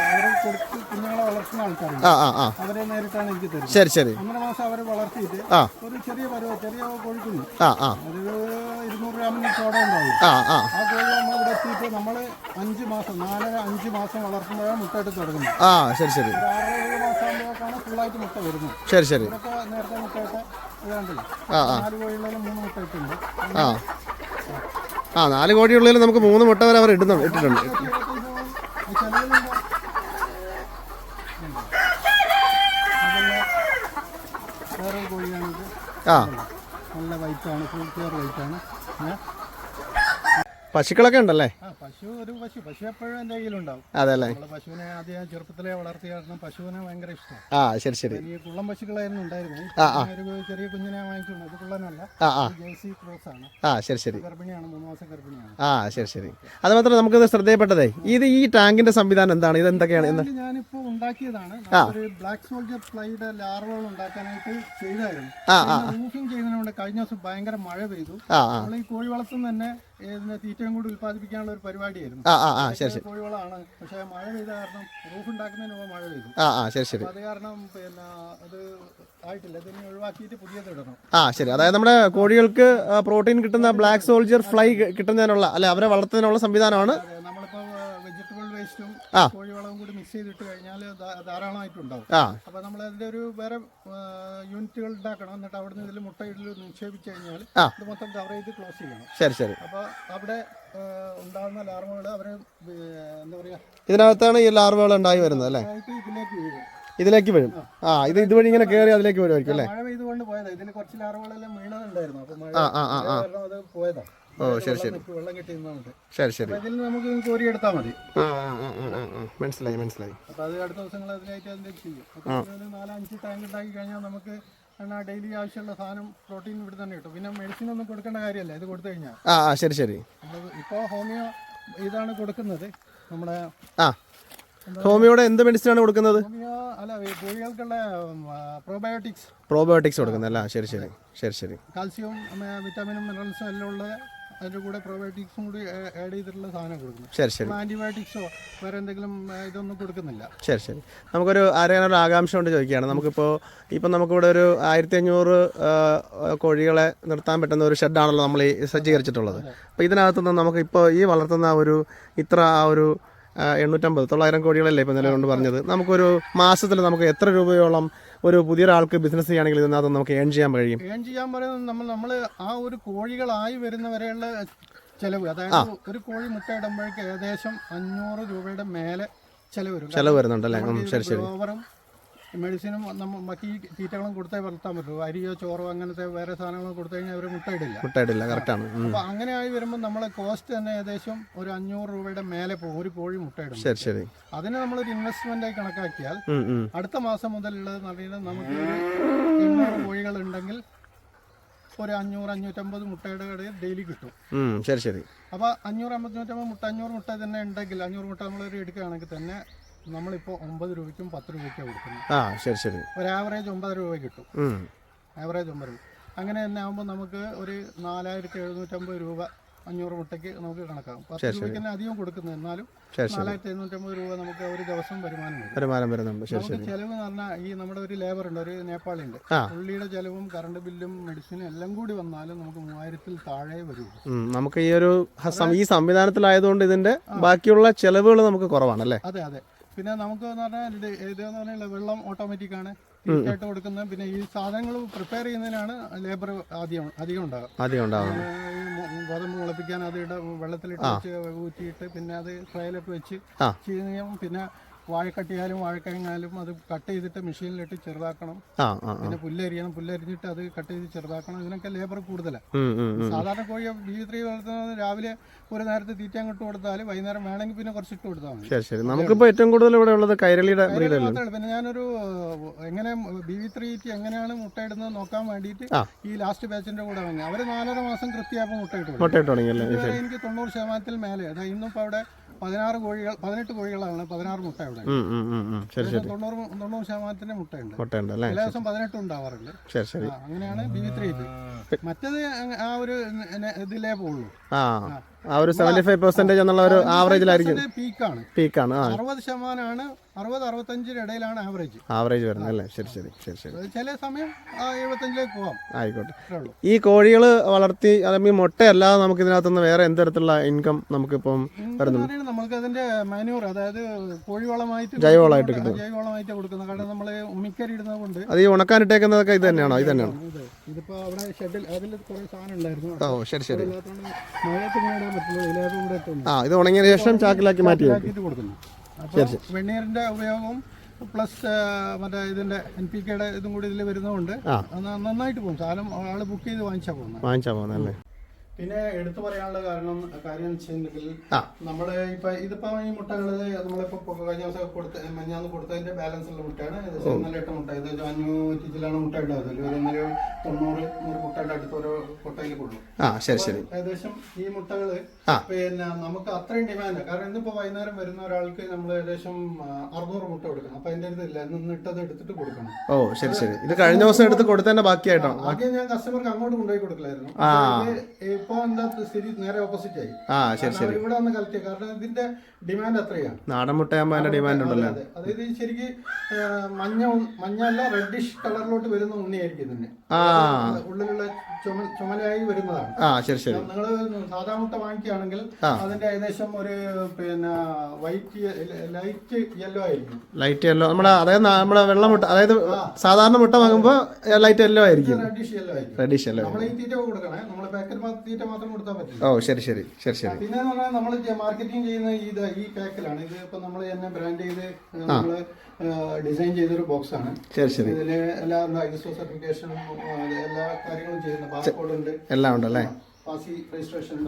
അവർ കൊടുത്ത് കുഞ്ഞുങ്ങളെ വളർത്തുന്ന ആൾക്കാരുണ്ട്. ആ ആ ആ. അവരെ നേരിട്ടാണ് എനിക്ക് തരുന്നത്. ശരി ശരി. ഒന്നര മാസം അവരെ വളർത്തിയിട്ട് ആ. ഒരു ചെറിയ പരുവ ചെറിയ കോഴിക്കുഞ്ഞ്. ആ ആ. അതൊരു ഇരുന്നൂറ് ഗ്രാമിന് ചോടം ഉണ്ടാവും. ആ ആ. ആ കോഴി നമ്മൾ ഇവിടെ എത്തിയിട്ട് നമ്മൾ അഞ്ച് മാസം നാലര അഞ്ച് മാസം വളർത്തുമ്പോഴാണ് മുട്ടയിട്ട് തുടങ്ങുന്നത്. ആ ശരി ശരി. ഒരു ആറര ഏഴ് മാസം ആകുമ്പോഴേക്കാണ് ഫുള്ളായിട്ട് മുട്ട വരുന്നത്. ശരി ശരി. നേരത്തെ മുട്ടയിട്ട് ഇതാണ്ടല്ലോ ആ ആ. നാല് കോഴികളിലും മൂന്ന് മുട്ടയിട്ടുണ്ട്. ആ. ആ നാല് കോടിയുള്ളിൽ നമുക്ക് മൂന്ന് മുട്ട വരെ അവർ ഇടുന്നുണ്ട് ഇട്ടിട്ടുണ്ട്. ആ. നല്ല വൈറ്റാണ് പശുക്കളൊക്കെ ഉണ്ടല്ലേ? പശു ഒരു പശു. പശു എപ്പോഴും എന്റെ കയ്യിലുണ്ടാവും പശുവിനെ ആദ്യം ചെറുപ്പത്തിലെ വളർത്തിയ കാരണം പശുവിനെ ഭയങ്കര ഇഷ്ടമാണ്. ആ ശരി ശരി. ഈ കുള്ളം പശുക്കളായിരുന്നു ഉണ്ടായിരുന്നു ഒരു ചെറിയ കുഞ്ഞിനെ കുള്ളനല്ല. ജേഴ്സി ക്രോസ് ആണ്. ആ ശരി ശരി. ഗർഭിണിയാണ് മൂന്ന് മാസം ഗർഭിണിയാണ്. ആ ശരി ശരി. അത് മാത്രം നമുക്കത് ശ്രദ്ധയപ്പെട്ടതേ ഇത് ഈ ടാങ്കിന്റെ സംവിധാനം എന്താണ്? ഇത് എന്തൊക്കെയാണ്? എന്ന് ഞാനിപ്പോ ഉണ്ടാക്കിയതാണ്. ഒരു ബ്ലാക്ക് സോൾജർ ഫ്ലൈയുടെ ലാർവകൾ ഉണ്ടാക്കാനായിട്ട് ചെയ്തായിരുന്നു. റൂഫിംഗ് ചെയ്തതിനോട് കഴിഞ്ഞ ദിവസം ഭയങ്കര മഴ പെയ്തു. നമ്മൾ ഈ കോഴി വളർത്തുന്ന തന്നെ തീറ്റയും കൂടി ഉത്പാദിപ്പിക്കാനുള്ള ഒരു പരിപാടിയായിരുന്നു. ആ ആ ശരി ശരി. കോഴിവളമാണ് പക്ഷേ മഴ പെയ്ത കാരണം റൂഫ് ഉണ്ടാക്കുന്നതിന് മുമ്പ് മഴ പെയ്തു. ആ ആ ശരി ശരി. അത് കാരണം പിന്നെ അത് ആയിട്ടില്ല. ഇതിനെ ഒഴിവാക്കിയിട്ട് പുതിയത് ഇടണം. ആ ശരി. അതായത് നമ്മുടെ കോഴികൾക്ക് പ്രോട്ടീൻ കിട്ടുന്ന ബ്ലാക്ക് സോൾജർ ഫ്ലൈ കിട്ടുന്നതിനുള്ള അല്ലെ അവരെ വളർത്തുന്നതിനുള്ള സംവിധാനമാണ് നമ്മളിപ്പോ വേസ്റ്റും ആ. കോഴിവളവും കൂടി മിക്സ് ചെയ്തിട്ട് കഴിഞ്ഞാൽ ധാരാളമായിട്ടുണ്ടാവും. ആ. അപ്പൊ നമ്മൾ അതിന്റെ ഒരു വേറെ യൂണിറ്റുകൾ ഉണ്ടാക്കണം. എന്നിട്ട് അവിടെ മുട്ട ഇതിൽ നിക്ഷേപിച്ചു കഴിഞ്ഞാൽ ഇത് മൊത്തം കവർ ചെയ്ത് ക്ലോസ് ചെയ്യണം. ശരി ശരി. അപ്പൊ അവിടെ ആ, ഉണ്ടാകുന്ന ലാർവകൾ അവർ എന്താ പറയാ? ഇതിനകത്താണ് ഈ ലാർവകൾ ഉണ്ടായി വരുന്നത് അല്ലേ? ഇതിലേക്ക് വരും ഇതിലേക്ക് വീഴും. ആ. ഇത് ഇതുവഴി ഇങ്ങനെ കേറി അതിലേക്ക് വരുമായിരിക്കും അല്ലേ? മഴ പെയ്തുകൊണ്ട് പോയതാ. ഇതിൽ കുറച്ച് ലാർവകളെല്ലാം വീണതുണ്ടായിരുന്നു അപ്പൊ മഴ ആ ആ ആ ആ. അത് പോയതാ. ഓ ശരി ശരി. നിൽക്കും, വെള്ളം കിട്ടി ശരി ശരി. ഇതിൽ നമുക്ക് കോരി എടുത്താൽ മതി. ആ ആ ആ ആ. മനസ്സിലായി മനസ്സിലായി. അപ്പൊ അത് അടുത്ത ദിവസങ്ങൾ അതിനായിട്ട് അതിന്റെ ചെയ്യും. അപ്പൊ നാലഞ്ച് ടാങ്ക് ഉണ്ടാക്കി കഴിഞ്ഞാൽ നമുക്ക് ഡെയിലി ആവശ്യമുള്ള സാധനം പ്രോട്ടീൻ ഇവിടെ തന്നെ കിട്ടും. പിന്നെ മെഡിസിൻ ഒന്നും കൊടുക്കേണ്ട കാര്യമല്ല. ഇത് കൊടുത്തു കഴിഞ്ഞാൽ ആ ശരി ശരി. ഇപ്പോൾ ഹോമിയോ ഇതാണ് കൊടുക്കുന്നത്. നമ്മുടെ ആ. ഹോമിയോടെ എന്ത് മെഡിസിനാണ് കൊടുക്കുന്നത്? ഹോമിയോ അല്ല കോഴികൾക്കുള്ള പ്രോബയോട്ടിക്സ് പ്രോബയോട്ടിക്സ് കൊടുക്കുന്നത് അല്ല? ശരി ശരി. ശരി ശരി. കാൽസ്യവും വിറ്റാമിനും മിനറൽസും എല്ലാം ഉള്ള അതിന്റെ കൂടെ പ്രോബയോട്ടിക്സും കൂടി ആഡ് ചെയ്തിട്ടുള്ള സാധനം കൊടുക്കുന്നു. ശരി ശരി. ആന്റിബയോട്ടിക്സോ വേറെ എന്തെങ്കിലും ഇതൊന്നും കൊടുക്കുന്നില്ല. ശരി ശരി. നമുക്കൊരു അറിയാനൊരു ആകാംക്ഷ കൊണ്ട് ചോദിക്കുകയാണ്. നമുക്കിപ്പോൾ ഇപ്പം നമുക്കിവിടെ ഒരു ആയിരത്തി അഞ്ഞൂറ് കോഴികളെ നിർത്താൻ പറ്റുന്ന ഒരു ഷെഡാണല്ലോ നമ്മൾ ഈ സജ്ജീകരിച്ചിട്ടുള്ളത്. അപ്പോൾ ഇതിനകത്തുനിന്ന് നമുക്ക് ഇപ്പോൾ ഈ വളർത്തുന്ന ഒരു ഇത്ര ആ ഒരു എണ്ണൂറ്റമ്പത് തൊള്ളായിരം കോടികളല്ലേ ഇപ്പോൾ നിലവിലുണ്ട് പറഞ്ഞത്. നമുക്കൊരു മാസത്തിൽ നമുക്ക് എത്ര രൂപയോളം ഒരു പുതിയൊരാൾക്ക് ബിസിനസ് ചെയ്യുകയാണെങ്കിൽ ഇതിനകത്ത് നമുക്ക് ഏൺ ചെയ്യാൻ കഴിയും? ഏൺ ചെയ്യാൻ പറയുന്നത് നമ്മൾ നമ്മൾ ആ ഒരു കോഴികളായി വരുന്നവരെയുള്ള ചെലവ്. അതായത് ഒരു കോഴി മുട്ടയിടുമ്പോഴേക്ക് ഏകദേശം അഞ്ഞൂറ് രൂപയുടെ മേലെ ചെലവ് വരും. ചിലവ് വരുന്നുണ്ടല്ലേ? ശരി ശരി. ഓവറും മെഡിസിനും നമ്മൾ ബാക്കി തീറ്റകളും കൊടുത്തേ വളർത്താൻ പറ്റുള്ളൂ അരിയോ ചോറോ അങ്ങനത്തെ വേറെ സാധനങ്ങളോ കൊടുത്തു കഴിഞ്ഞാൽ അവർ മുട്ടയിടില്ല. മുട്ടയിടില്ല കറക്റ്റാണ്. അപ്പൊ അങ്ങനെ ആയി വരുമ്പോൾ നമ്മളെ കോസ്റ്റ് തന്നെ ഏകദേശം ഒരു അഞ്ഞൂറ് രൂപയുടെ മേലെ പോകും ഒരു കോഴി മുട്ടയിടും ശരി ശരി. അതിനെ നമ്മളൊരു ഇൻവെസ്റ്റ്മെന്റ് ആയി കണക്കാക്കിയാൽ. അടുത്ത മാസം മുതലുള്ളത് പറയുന്നത് നമുക്ക് എണ്ണൂറ് കോഴികൾ ഉണ്ടെങ്കിൽ ഒരു അഞ്ഞൂറ് അഞ്ഞൂറ്റമ്പത് മുട്ടയുടെ കടയിൽ ഡെയിലി കിട്ടും. ശരി ശരി. അപ്പോൾ അഞ്ഞൂറ് അമ്പത്തിനൂറ്റമ്പത് മുട്ട അഞ്ഞൂറ് മുട്ട തന്നെ ഉണ്ടെങ്കിൽ അഞ്ഞൂറ് മുട്ട നമ്മളൊരു എടുക്കുകയാണെങ്കിൽ തന്നെ നമ്മളിപ്പോൾ ഒമ്പത് രൂപയ്ക്കും പത്ത് രൂപയ്ക്കും കൊടുക്കുന്നത് ആ ശരി ശരി. ഒരു ആവറേജ് ഒമ്പത് രൂപ കിട്ടും. ആവറേജ് ഒമ്പത് രൂപ. അങ്ങനെ തന്നെ ആകുമ്പോൾ നമുക്ക് ഒരു നാലായിരത്തി എഴുന്നൂറ്റമ്പത് രൂപ അഞ്ഞൂറ് മുട്ടയ്ക്ക് നമുക്ക് കണക്കാകും പത്ത് രൂപയ്ക്ക് തന്നെ അധികം കൊടുക്കുന്നത്. എന്നാലും നാലായിരത്തി എഴുന്നൂറ്റമ്പത് രൂപ നമുക്ക് ഒരു ദിവസം വരുമാനം വരും. വരുമാനം വരുന്നുണ്ട്. നമുക്ക് ചെലവ് എന്ന് പറഞ്ഞാൽ ഈ നമ്മുടെ ഒരു ലേബർ ഉണ്ട് ഒരു നേപ്പാളി ഉണ്ട്. പുള്ളിയുടെ ചെലവും കറണ്ട് ബില്ലും മെഡിസിനും എല്ലാം കൂടി വന്നാലും നമുക്ക് മൂവായിരത്തിൽ താഴെ വരും. നമുക്ക് ഈ ഒരു ഈ സംവിധാനത്തിലായതുകൊണ്ട് ഇതിന്റെ ബാക്കിയുള്ള ചെലവുകൾ നമുക്ക് കുറവാണ് അല്ലേ? അതെ അതെ. പിന്നെ നമുക്ക് എന്ന് പറഞ്ഞാൽ ഇത് ഇതെന്ന് പറഞ്ഞാൽ വെള്ളം ഓട്ടോമാറ്റിക് ആണ്. തീർച്ചയായിട്ട് കൊടുക്കുന്നത്. പിന്നെ ഈ സാധനങ്ങൾ പ്രിപ്പയർ ചെയ്യുന്നതിനാണ് ലേബർ ആദ്യം അധികം ഉണ്ടാകും ഈ മു- ഗോതമ്പ് മുളപ്പിക്കാൻ അത് വെള്ളത്തിലിട്ട് വെച്ച് ഊറ്റിയിട്ട് പിന്നെ അത് ട്രയലൊക്കെ വെച്ച് ചെയ്യുകയും പിന്നെ വാഴക്കട്ടിയാലും വാഴക്കിഴങ്ങാലും അത് കട്ട് ചെയ്തിട്ട് മെഷീനിലിട്ട് ചെറുതാക്കണം. പിന്നെ പുല്ലരിയണം. പുല്ലരിഞ്ഞിട്ട് അത് കട്ട് ചെയ്ത് ചെറുതാക്കണം. ഇതിനൊക്കെ ലേബർ കൂടുതലാണ്. സാധാരണ കോഴിയെ ബി ത്രീ വളർത്തുന്നത് രാവിലെ ഒരു നേരത്തെ തീറ്റ അങ്ങോട്ട് കൊടുത്താൽ വൈകുന്നേരം വേണമെങ്കിൽ പിന്നെ കുറച്ച് ഇട്ട് കൊടുത്താൽ മതി. ശരി ശരി. നമുക്കിപ്പോൾ ഏറ്റവും കൂടുതൽ ഇവിടെ ഉള്ളത് കൈരളിയുടെ പിന്നെ ഞാനൊരു എങ്ങനെ ബി വി ത്രീ എങ്ങനെയാണ് മുട്ടയിടുന്നത് നോക്കാൻ വേണ്ടിയിട്ട് ഈ ലാസ്റ്റ് ബാച്ചിന്റെ കൂടെ വാങ്ങി അവർ നാലര മാസം കൃത്യമായപ്പോൾ മുട്ടയിട്ട് മുട്ടയിട്ട് എനിക്ക് തൊണ്ണൂറ് ശതമാനത്തിൽ മേലെ അതായത് ഇന്നിപ്പോൾ അവിടെ പതിനാറ് കോഴികൾ പതിനെട്ട് കോഴികളാണ് പതിനാറ് മുട്ട ഇവിടെ. തൊണ്ണൂറ് തൊണ്ണൂറ് ശതമാനത്തിന്റെ മുട്ടയുണ്ട്. മുട്ടയുണ്ട് അല്ലേ? എല്ലാ ദിവസം പതിനെട്ട് ഉണ്ടാവാറുണ്ട്. ശരി ശരി. അങ്ങനെയാണ് ബി ത്രീ മറ്റേത് ആ ഒരു ഇതിലേ പോകുള്ളൂ ആ ഒരു സെവന്റി ഫൈവ് പെർസെന്റേജ് എന്നുള്ള ഒരു ആവറേജിലായിരിക്കും പീക്കാണ് പീക്കാണ് ആ. അറുപത് ശതമാനമാണ് അറുപത് അറുപത്തഞ്ചിന് ഇടയിലാണ് ആവറേജ് ആവറേജ് വരുന്നത് അല്ലേ? ശരി ശരി ശരി ശരി. ചില സമയം എഴുപത്തഞ്ചിലേക്ക് പോവാം. ആയിക്കോട്ടെ. ഈ കോഴികൾ വളർത്തി അല്ലെങ്കിൽ മുട്ടയല്ലാതെ നമുക്ക് ഇതിനകത്തുനിന്ന് വേറെ എന്ത് തരത്തിലുള്ള ഇൻകം നമുക്കിപ്പം വരുന്നുണ്ട്? നമുക്ക് അതിന്റെ മാന്യൂർ അതായത് കോഴിവളമായിട്ട് ജൈവവളമായിട്ട് കിട്ടും. ജൈവവളമായിട്ട് കൊടുക്കുന്നത് കാരണം നമ്മൾ ഉമ്മിക്കരി ഇടുന്നത് കൊണ്ട് അത് ഈ ഉണക്കാനിട്ടേക്കുന്നതൊക്കെ ഇത് തന്നെയാണോ? ഇത് തന്നെയാണോ? ഇതിപ്പോ അവിടെ ഷെഡിൽ അതിൽ കുറെ സാധനം ഉണ്ടായിരുന്നു. ഓ ശരി ശരി. മഴയത്ത് ആ ഇത് ഉണങ്ങിയ ശേഷം ചാക്കിലാക്കി മാറ്റി കൊടുക്കുന്നു വെണ്ണീറിന്റെ ഉപയോഗം പ്ലസ് മറ്റേ ഇതിന്റെ എൻ പി കെയുടെ ഇതും കൂടി ഇതിൽ വരുന്നതുകൊണ്ട്. നന്നായിട്ട് പോകും. സാധനം ആൾ ബുക്ക് ചെയ്ത് വാങ്ങിച്ചാ പോകുന്നത്. വാങ്ങിച്ചാ പോകുന്നല്ലേ പിന്നെ എടുത്തു പറയാനുള്ള കാരണം കാര്യം എന്ന് വെച്ചിട്ടുണ്ടെങ്കിൽ. നമ്മൾ ഇപ്പൊ ഇതിപ്പോ ഈ മുട്ടകൾ നമ്മളിപ്പോ കഴിഞ്ഞ ദിവസം കൊടുത്ത മഞ്ഞാന്ന് കൊടുത്തതിന്റെ ബാലൻസ് ഉള്ള മുട്ടയാണ്. നല്ല ഇന്നലെ ഇട്ട മുട്ട. ഇത് അഞ്ഞൂറ്റി ചില്ലാണ് മുട്ട ഉണ്ടാവില്ല ഒരു തൊണ്ണൂറ് നൂറ് മുട്ടയുടെ അടുത്ത് ഓരോ കൊട്ടയിൽ കൊള്ളും. ആ ശരി ശരി. ഏകദേശം ഈ മുട്ടകൾ. പിന്നെ നമുക്ക് അത്രയും ഡിമാൻഡ് കാരണം ഇന്നിപ്പോ വൈകുന്നേരം വരുന്ന ഒരാൾക്ക് നമ്മൾ ഏകദേശം അറുന്നൂറ് മുട്ട കൊടുക്കണം. അപ്പൊ അതിന്റെ ഇതില്ല ഇന്ന് ഇട്ടത് എടുത്തിട്ട് കൊടുക്കണം. ഓ ശരി ശരി. ഇത് കഴിഞ്ഞ ദിവസം എടുത്ത് കൊടുത്തതിന്റെ ബാക്കിയായിട്ടാണ്. ആദ്യം ഞാൻ കസ്റ്റമർക്ക് അങ്ങോട്ട് കൊണ്ടുപോയി കൊടുക്കലായിരുന്നു. ഇപ്പൊ എന്താ സ്ഥിതി നേരെ ഓപ്പോസിറ്റ് ആയി. ആ ശരി ശരി. ഇവിടെ വന്ന് കളക്ട് ചെയ്യും കാരണം ഇതിന്റെ ഡിമാൻഡ് അത്രയാണ്. നാടൻ മുട്ടയാകുമ്പോൾ അതിന്റെ ഡിമാൻഡ് ഉണ്ടല്ലോ? അതെ, അതെ. അതായത് ശരിക്ക് ആ, മഞ്ഞ അല്ല റെഡിഷ് കളറിലോട്ട് വരുന്ന ഉണ്ണിയായിരിക്കും ഇതിന്റെ ഉള്ളിലുള്ള ചുമലായി വരുന്നതാണ്. ആ ശരി ശരി. നിങ്ങൾ സാധാ മുട്ട വാങ്ങിക്കുകയാണെങ്കിൽ അതിന്റെ ഏകദേശം ഒരു പിന്നെ വൈറ്റ് ലൈറ്റ് യെല്ലോ ആയിരിക്കും. Light yellow. നമ്മുടെ അതായത് നമ്മുടെ വെള്ള മുട്ട അതായത് സാധാരണ മുട്ട വാങ്ങുമ്പോൾ ലൈറ്റ് യെല്ലോ ആയിരിക്കും. റെഡിഷ് യെല്ലോ ആയിരിക്കും. റെഡിഷ് യെല്ലോ നമ്മൾ ഈ തീറ്റ കൊടുക്കണേ. നമ്മൾ പാക്കറ്റ് തീറ്റ മാത്രം കൊടുത്താൽ പറ്റില്ല ഓ ശരി ശരി ശരി ശരി. പിന്നെ പറഞ്ഞാൽ നമ്മൾ മാർക്കറ്റിംഗ് ചെയ്യുന്ന ഇത് ഈ പാക്കിലാണ്. ഇത് ഇപ്പൊ നമ്മൾ തന്നെ ബ്രാൻഡ് ചെയ്ത് നമ്മൾ ഡിസൈൻ ചെയ്തൊരു ബോക്സ് ആണ്. ശരി ശരി. ഇതിൽ എല്ലാ സർട്ടിഫിക്കേഷനും എല്ലാ കാര്യങ്ങളും ഉണ്ട് എല്ലാം പാസി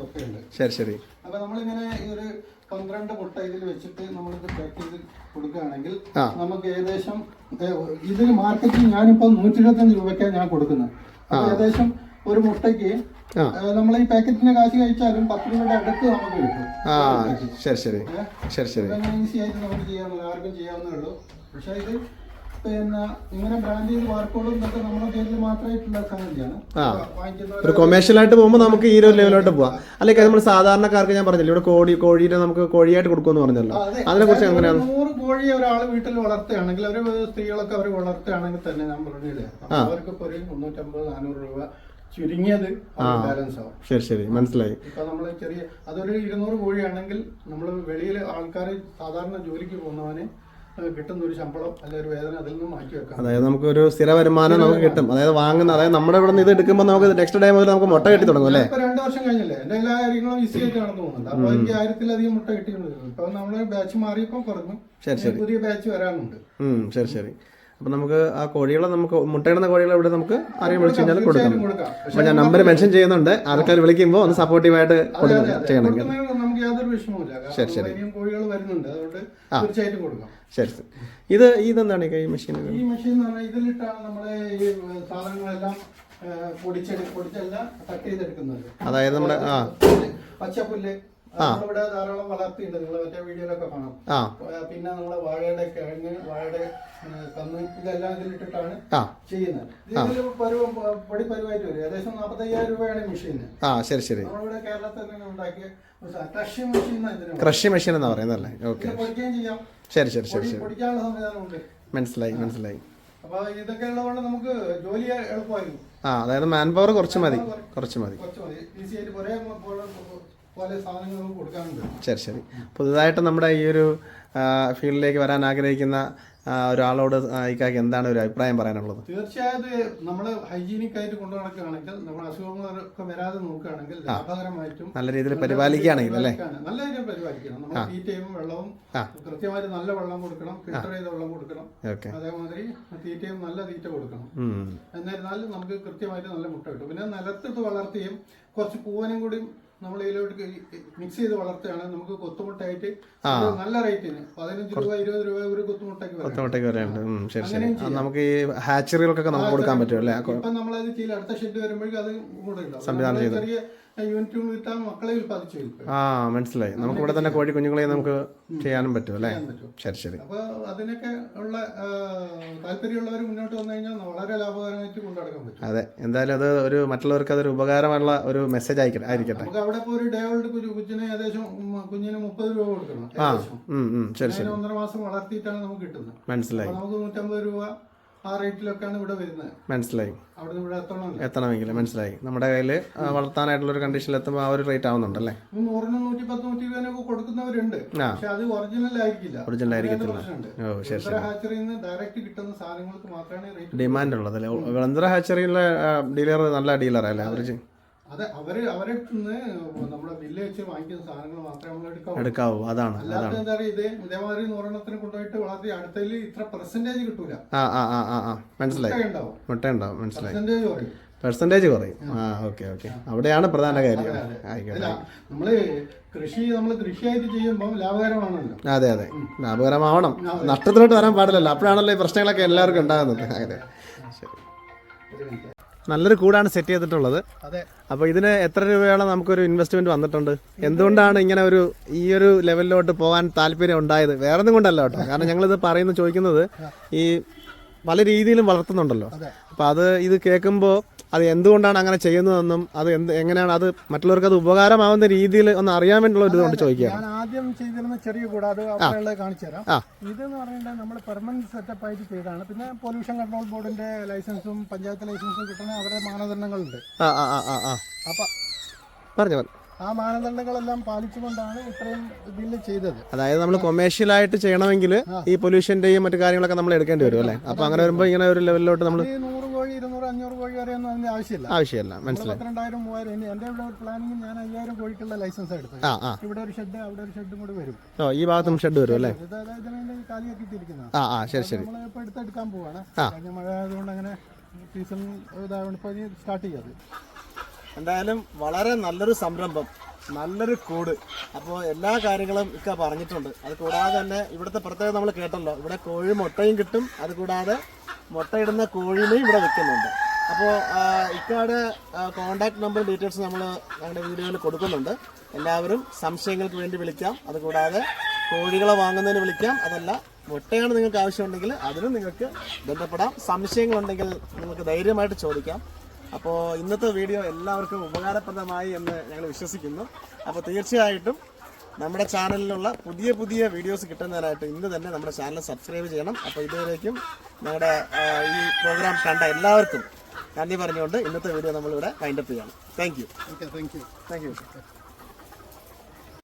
ഒക്കെ ഉണ്ട് ശരി ശരി. അപ്പൊ നമ്മളിങ്ങനെ ഈ ഒരു പന്ത്രണ്ട് മുട്ട ഇതിൽ വെച്ചിട്ട് നമ്മളിത് പാക്ക് ചെയ്ത് കൊടുക്കുകയാണെങ്കിൽ. നമുക്ക് ഏകദേശം ഇതിന് മാർക്കറ്റിൽ ഞാനിപ്പോ നൂറ്റി ഇരുപത്തഞ്ച് രൂപയ്ക്കാണ് ഞാൻ കൊടുക്കുന്നത്. ഏകദേശം ഒരു മുട്ടയ്ക്ക്. നമ്മൾ ഈ പാക്കറ്റിന്റെ കാശ് കഴിച്ചാലും പത്ത് രൂപയുടെ അടുത്ത് നമുക്ക് കിട്ടും. ശരി ശരി. ശരി ശരി. ഈസി ആയിട്ട് നമുക്ക് ചെയ്യാവുന്ന ആർക്കും ചെയ്യാവുന്നേ ഉള്ളൂ. പക്ഷേ ഇത് പിന്നെ ഇങ്ങനെ ബ്രാൻഡ് ചെയ്ത് ബാർക്കോഡും ഇതൊക്കെ നമ്മുടെ പേരിൽ മാത്രമായിട്ടുള്ള കാര്യമാണ് ആ. ഒരു കൊമേഴ്ഷ്യലായിട്ട് പോകുമ്പോൾ നമുക്ക് ഈ ഒരു ലെവലിലോട്ട് പോവാം. അല്ലെങ്കിൽ നമ്മൾ സാധാരണക്കാർക്ക് ഞാൻ പറഞ്ഞില്ല ഇവിടെ കോഴി കോഴിയുടെ നമുക്ക് കോഴിയായിട്ട് കൊടുക്കുമെന്ന് പറഞ്ഞല്ലോ. അതെ. അതിനെ കുറിച്ച് എങ്ങനെയാണ്? നൂറ് കോഴി ഒരാൾ വീട്ടിൽ വളർത്തുകയാണെങ്കിൽ അവർ സ്ത്രീകളൊക്കെ അവർ വളർത്തുകയാണെങ്കിൽ തന്നെ ഞാൻ പറഞ്ഞില്ലേ അവർക്ക് ഒരു മുന്നൂറ്റമ്പത് നാനൂറ് രൂപ ചുരുങ്ങിയത് ബാലൻസ് ആവും. ശരി ശരി. മനസ്സിലായി. ഇപ്പൊ നമ്മൾ ചെറിയ അതൊരു ഇരുന്നൂറ് കോഴിയാണെങ്കിൽ നമ്മൾ വെളിയിൽ ആൾക്കാർ സാധാരണ ജോലിക്ക് പോകുന്നവന് കിട്ടുന്ന ഒരു ശമ്പളം അല്ലെങ്കിൽ ഒരു വേതനം അതിൽ നിന്ന് മാറ്റി വെക്കാം. അതായത് നമുക്ക് ഒരു സ്ഥിര വരുമാനം നമുക്ക് കിട്ടും. അതായത് വാങ്ങുന്ന അതായത് നമ്മുടെ ഇവിടെ നിന്ന് ഇത് എടുക്കുമ്പോൾ നമുക്ക് നെക്സ്റ്റ് ഡേ മുതൽ നമുക്ക് മുട്ട കിട്ടി തുടങ്ങും അല്ലേ? ഇപ്പൊ രണ്ടു വർഷം കഴിഞ്ഞല്ലേ? എന്റെ എല്ലാ കാര്യങ്ങളും ഈസി ആയിട്ട് തോന്നുന്നുണ്ട്. അപ്പൊ എനിക്ക് ആയിരത്തിലധികം മുട്ട കിട്ടിയിട്ടുണ്ട്. ഇപ്പൊ നമ്മളെ ബാച്ച് മാറിയപ്പോൾ കുറഞ്ഞു. ശരി, ശരി. പുതിയ ബാച്ച് വരാനുണ്ട്. ശരി ശരി. അപ്പം നമുക്ക് ആ കോഴികളെ നമുക്ക് മുട്ടയിടുന്ന കോഴികളെ ഇവിടെ നമുക്ക് ആരെയും വിളിച്ചു കഴിഞ്ഞാൽ കൊടുക്കാം. അപ്പൊ ഞാൻ നമ്പർ മെൻഷൻ ചെയ്യുന്നുണ്ട്. ആൾക്കാർ വിളിക്കുമ്പോൾ ഒന്ന് സപ്പോർട്ടീവായിട്ട് കൊടുക്കണം. ചെയ്യണമെങ്കിൽ. യാതൊരു വിഷമവുമില്ല. കാരണം ഇനിയും കോഴികൾ വരുന്നുണ്ട്. അതുകൊണ്ട് തീർച്ചയായിട്ടും കൊടുക്കാം. ശരി ശരി. ഇത് ഇതെന്താണ് ഈ മെഷീൻ ഈ മെഷീൻ എന്ന് പറഞ്ഞാൽ ഇതിലിട്ടാണ് നമ്മുടെ ഈ സാധനങ്ങളെല്ലാം പൊടിച്ചെടു പൊടിച്ചല്ല കട്ട് ചെയ്തെടുക്കുന്നത്. അതായത് നമ്മുടെ ആ. പച്ചപ്പുല്ല് നമ്മളിവിടെ ധാരാളം വളർത്തിയുണ്ട് നിങ്ങൾ മറ്റേ വീഡിയോയിലൊക്കെ കാണാം. പിന്നെ നമ്മളെ വാഴയുടെ കിഴങ്ങ് വാഴയുടെ കന്ന് ഇതെല്ലാം ഇതിലിട്ടിട്ടാണ് ചെയ്യുന്നത്. ഇതിൽ പരുവം പൊടി പരുവായിട്ട് വരും. ഏകദേശം നാൽപ്പത്തയ്യായിരം രൂപയാണ് മെഷീന്. ആ ശരി ശരി. നമ്മളിവിടെ കേരളത്തിൽ തന്നെ ഉണ്ടാക്കിയ കൃഷി മെഷീൻ കൃഷി മെഷീൻ എന്നാ പറയുന്നതല്ലേ ഓക്കെ. പൊടിക്കുകയും ചെയ്യാം. ശരി ശരി ശരി ശരി. പൊടിക്കാനുള്ള സംവിധാനമുണ്ട് മനസ്സിലായി മനസ്സിലായി. അപ്പൊ ഇതൊക്കെ ഉള്ളതുകൊണ്ട് നമുക്ക് ജോലി എളുപ്പമായിരുന്നു. ആ അതായത് മാൻ പവർ കുറച്ച് മതി കുറച്ച് മതി. കുറച്ച് മതി. ഈസി ആയിട്ട് ഒരേ ശരി ശരി. പുതുതായിട്ട് നമ്മുടെ ഈ ഒരു ഫീൽഡിലേക്ക് വരാൻ ആഗ്രഹിക്കുന്ന ഒരാളോട് ഇക്കാക്ക് എന്താണ് ഒരു അഭിപ്രായം പറയാനുള്ളത്? തീർച്ചയായിട്ടും നമ്മൾ ഹൈജീനിക് ആയിട്ട് കൊണ്ടു നടക്കുകയാണെങ്കിൽ നമ്മൾ അസുഖങ്ങളൊക്കെ വരാതെ നോക്കുകയാണെങ്കിൽ ലാഭകരമായിട്ടും നല്ല രീതിയിൽ പരിപാലിക്കുകയാണെങ്കിൽ അല്ലേ? നല്ല രീതിയിൽ പരിപാലിക്കണം. നമ്മൾ തീറ്റയും വെള്ളവും കൃത്യമായിട്ട് നല്ല വെള്ളം കൊടുക്കണം ഫിൽറ്റർ ചെയ്ത വെള്ളം കൊടുക്കണം. അതേമാതിരി തീറ്റയും നല്ല തീറ്റ കൊടുക്കണം. എന്നിരുന്നാലും നമുക്ക് കൃത്യമായിട്ട് നല്ല മുട്ട കിട്ടും. പിന്നെ നിലത്തിട്ട് വളർത്തിയും കുറച്ച് പൂവനും കൂടി നമ്മൾ ഇതിലോട്ട് മിക്സ് ചെയ്ത് വളർത്തുകയാണ് നമുക്ക് കൊത്തുമുട്ടായിട്ട് നല്ല റേറ്റിന് പതിനഞ്ച് രൂപ ഇരുപത് രൂപ ഒരു കൊത്തുമുട്ടയ്ക്ക് ഒറ്റമൊട്ടേക്ക് വരെയുണ്ട് ശരി ശരി. നമുക്ക് ഈ ഹാച്ചറികൾക്കൊക്കെ നമുക്ക് കൊടുക്കാൻ പറ്റും അല്ലേ? ഇപ്പൊ നമ്മളത് ചെയ്യില്ല അടുത്ത ഷെഡ് വരുമ്പോഴേക്കും അത് കൂടെ സംവിധാനം ചെയ്ത്. ചെറിയ യൂണിറ്റ് വിട്ടാൽ മക്കളെ ഉൽപ്പാദിച്ചു ആ മനസ്സിലായി. നമുക്ക് ഇവിടെ തന്നെ കോഴി കുഞ്ഞുങ്ങളെ നമുക്ക് ചെയ്യാനും പറ്റും അല്ലേ. ശരി ശരി. അപ്പൊ അതിനൊക്കെ ഉള്ള താല്പര്യമുള്ളവർ മുന്നോട്ട് വന്നു കഴിഞ്ഞാൽ വളരെ ലാഭകരമായിട്ട് കൊണ്ടുനടക്കാൻ പറ്റും. അതെ. എന്തായാലും അത് ഒരു മറ്റുള്ളവർക്ക് അതൊരു ഉപകാരമുള്ള ഒരു മെസ്സേജ് ആയിക്കട്ടെ ആയിരിക്കട്ടെ. നമുക്ക് അവിടെ ഇപ്പൊ ഒരു ഡേ ഓൾഡ് കുഞ്ഞു കുഞ്ഞിന് ഏകദേശം കുഞ്ഞിന് മുപ്പത് രൂപ കൊടുക്കണം ആ ശരി ശരി. ഒന്നര മാസം വളർത്തിയിട്ടാണ് നമുക്ക് കിട്ടുന്നത്. മനസ്സിലായി. നമുക്ക് നൂറ്റമ്പത് രൂപ ആ റേറ്റിലൊക്കെയാണ് ഇവിടെ വരുന്നത്. മനസ്സിലായി. എത്തണമെങ്കിൽ മനസ്സിലായി. നമ്മുടെ കയ്യിൽ വളർത്താനായിട്ടുള്ള ഒരു കണ്ടീഷനിൽ എത്തുമ്പോൾ ആ ഒരു റേറ്റ് ആവുന്നുണ്ടല്ലേ? അല്ലേ നൂറിനും നൂറ്റി പത്ത് നൂറ്റി ഇരുപതിനൊക്കെ കൊടുക്കുന്നവരുണ്ട്. പക്ഷെ അത് ഒറിജിനൽ ആയിരിക്കില്ല. ഒറിജിനൽ ആയിരിക്കത്തില്ല. ഓ ശരി ഹാച്ചറിയിൽ നിന്ന് ഡയറക്റ്റ് കിട്ടുന്ന സാധനങ്ങൾക്ക് മാത്രമാണ് ഡിമാൻഡ് ഉള്ളത് അല്ലേ വെളന്തര ഹാച്ചറിയിലെ ഡീലർ നല്ല ഡീലറല്ലേ അവർ അതെ അവർ അവരെ നമ്മുടെ വില്ലേജ് വാങ്ങിക്കുന്ന സാധനങ്ങൾ മാത്രമേ നമ്മൾ എടുക്കാവൂ. എടുക്കാവൂ. അതാണ് അല്ലാതെ എന്താ പറയുക ഇത് ഇതേമാതിരി നൂറെണ്ണത്തിന് കൊണ്ടുപോയിട്ട് വളർത്തി അടുത്തതിൽ ഇത്ര പെർസെന്റേജ് കിട്ടൂല. ആ ആ ആ ആ മനസ്സിലായി. മുട്ട ഉണ്ടാവും മനസ്സിലായി. പെർസെന്റേജ് പറയും പെർസെന്റേജ് കുറയും. ആ. Okay okay. അവിടെയാണ് പ്രധാന കാര്യം. ആയിക്കോട്ടെ. നമ്മൾ കൃഷി നമ്മൾ കൃഷിയായിട്ട് ചെയ്യുമ്പോൾ ലാഭകരമാണല്ലോ. അതെ അതെ. ലാഭകരമാവണം. നഷ്ടത്തിലോട്ട് വരാൻ പാടില്ലല്ലോ. അപ്പോഴാണല്ലോ ഈ പ്രശ്നങ്ങളൊക്കെ എല്ലാവർക്കും ഉണ്ടാകുന്നത്. അതെ. ശരി നല്ലൊരു കൂടാണ് സെറ്റ് ചെയ്തിട്ടുള്ളത്. അപ്പോൾ ഇതിന് എത്ര രൂപയോളം നമുക്കൊരു ഇൻവെസ്റ്റ്മെന്റ് വന്നിട്ടുണ്ട്? എന്തുകൊണ്ടാണ് ഇങ്ങനെ ഒരു ഈ ഒരു ലെവലിലോട്ട് പോകാൻ താല്പര്യം ഉണ്ടായത്? വേറെ ഒന്നും കൊണ്ടല്ല കേട്ടോ. കാരണം ഞങ്ങളിത് പറയുന്നത് ചോദിക്കുന്നത് ഈ പല രീതിയിലും വളർത്തുന്നുണ്ടല്ലോ. അപ്പൊ അപ്പോൾ അത് ഇത് കേൾക്കുമ്പോൾ അത് എന്തുകൊണ്ടാണ് അങ്ങനെ ചെയ്യുന്നതെന്നും അത് എന്ത് എങ്ങനെയാണ് അത് മറ്റുള്ളവർക്ക് അത് ഉപകാരമാവുന്ന രീതിയിൽ ഒന്ന് അറിയാൻ വേണ്ടിയുള്ള ഒരു ഇതുകൊണ്ട് ചോദിക്കുകയാണ്. ഞാൻ ആദ്യം ചെയ്തിരുന്ന ചെറിയ കൂടെ അത് അവിടെയുള്ളത് കാണിച്ചു തരാം. ഇത് ഇതെന്ന് പറയുന്നത് നമ്മൾ പെർമനന്റ് സെറ്റപ്പ് ആയിട്ട് ചെയ്തതാണ്. പിന്നെ പൊല്യൂഷൻ കൺട്രോൾ ബോർഡിന്റെ ലൈസൻസും പഞ്ചായത്ത് ലൈസൻസും കിട്ടുന്ന അവരുടെ മാനദണ്ഡങ്ങളുണ്ട്. അപ്പൊ പറഞ്ഞു പറഞ്ഞു. ആ മാനദണ്ഡങ്ങളെല്ലാം പാലിച്ചുകൊണ്ടാണ് ഇത്രയും ബില്ല് ചെയ്തത്. അതായത് നമ്മൾ കൊമേഴ്ഷ്യൽ ആയിട്ട് ചെയ്യണമെങ്കിൽ ഈ പൊല്യൂഷന്റെയും മറ്റു കാര്യങ്ങളൊക്കെ നമ്മൾ എടുക്കേണ്ടി വരും അല്ലേ? അപ്പൊ അങ്ങനെ വരുമ്പോൾ ഇങ്ങനെ ഒരു ലെവലിലോട്ട് നമ്മൾ നൂറ് കോഴി ഇരുന്നൂറ് അഞ്ഞൂറ് കോഴി വരെ ഒന്നും അതിന് ആവശ്യമില്ല. ആവശ്യമില്ല മനസ്സിലായി. പന്ത്രണ്ടായിരം മൂവായിരം ഇനി എന്റെ ഇവിടെ പ്ലാനിങ് ഞാൻ അയ്യായിരം കോഴിക്കുള്ള ലൈസൻസ് ആ ഇവിടെ ഒരു ഷെഡ് അവിടെ ഒരു ഷെഡും കൂടി വരും. ഓ ഈ ഭാഗത്തും ഷെഡ് വരും അല്ലേ? ഇത് അതായത് ഇതിനെ കാലിയാക്കി ഇട്ടിരിക്കുന്നതാണ് ആ ആ ശരി ശരി. നമ്മൾ ഇപ്പൊ എടുത്തെടുക്കാൻ പോവാണ്. കഴിഞ്ഞ മഴ ആയതുകൊണ്ട് അങ്ങനെ സീസൺ ഇതായതുകൊണ്ട് ഇപ്പൊ സ്റ്റാർട്ട് ചെയ്യാത് എന്തായാലും വളരെ നല്ലൊരു സംരംഭം നല്ലൊരു കൂട്. അപ്പോൾ എല്ലാ കാര്യങ്ങളും ഇക്ക പറഞ്ഞിട്ടുണ്ട്. അത് കൂടാതെ തന്നെ ഇവിടുത്തെ പ്രത്യേകത നമ്മൾ കേട്ടല്ലോ. ഇവിടെ കോഴി മുട്ടയും കിട്ടും. അത് കൂടാതെ മുട്ടയിടുന്ന കോഴിനെയും ഇവിടെ വിൽക്കുന്നുണ്ട്. അപ്പോൾ ഇക്കയുടെ കോൺടാക്ട് നമ്പർ ഡീറ്റെയിൽസ് നമ്മൾ ഞങ്ങളുടെ വീഡിയോയിൽ കൊടുക്കുന്നുണ്ട്. എല്ലാവരും സംശയങ്ങൾക്ക് വേണ്ടി വിളിക്കാം. അതുകൂടാതെ കോഴികളെ വാങ്ങുന്നതിന് വിളിക്കാം. അതല്ല മുട്ടയാണ് നിങ്ങൾക്ക് ആവശ്യമുണ്ടെങ്കിൽ അതിനും നിങ്ങൾക്ക് ബന്ധപ്പെടാം. സംശയങ്ങളുണ്ടെങ്കിൽ നിങ്ങൾക്ക് ധൈര്യമായിട്ട് ചോദിക്കാം. അപ്പോൾ ഇന്നത്തെ വീഡിയോ എല്ലാവർക്കും ഉപകാരപ്രദമായി എന്ന് ഞങ്ങൾ വിശ്വസിക്കുന്നു. അപ്പോൾ തീർച്ചയായിട്ടും നമ്മുടെ ചാനലിലുള്ള പുതിയ പുതിയ വീഡിയോസ് കിട്ടുന്നതിനായിട്ട് ഇന്ന് തന്നെ നമ്മുടെ ചാനൽ സബ്സ്ക്രൈബ് ചെയ്യണം. അപ്പോൾ ഇതുവരേക്കും ഞങ്ങളുടെ ഈ പ്രോഗ്രാം കണ്ട എല്ലാവർക്കും നന്ദി പറഞ്ഞുകൊണ്ട് ഇന്നത്തെ വീഡിയോ നമ്മളിവിടെ വൈൻഡപ്പ് ചെയ്യണം. Thank you thank you thank you